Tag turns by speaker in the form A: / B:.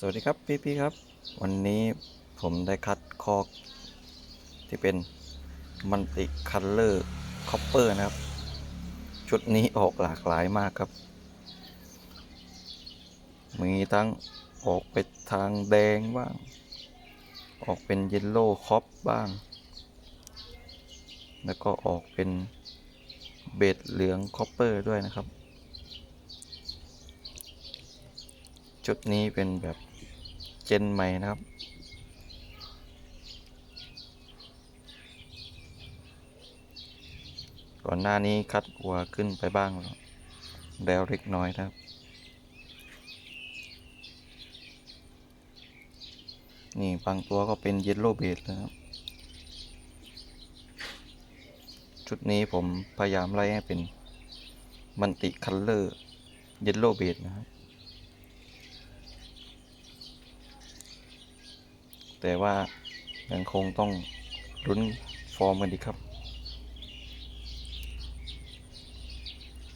A: สวัสดีครับพี่ๆครับ วันนี้ผมได้คัดคอกที่เป็นมันติคัลเลอร์คอปเปอร์นะครับ ชุดนี้ออกหลากหลายมากครับ มีทั้งออกไปทางแดงบ้าง ออกเป็นเยลโล่คอปบ้าง แล้วก็ออกเป็นเบดเหลืองคอปเปอร์ด้วยนะครับ ชุดนี้เป็นแบบ เจนใหม่นะครับ ก่อนหน้านี้คัดหัวขึ้นไปบ้างแล้วแล้วเล็กน้อยนะครับ นี่บางตัวก็เป็นเยลโล่เบดนะครับ ชุดนี้ผมพยายามไล่ให้เป็นมันติคัลเลอร์เยลโล่เบดนะครับ แต่ว่ายังคงต้องลุ้นฟอร์มกันดีครับ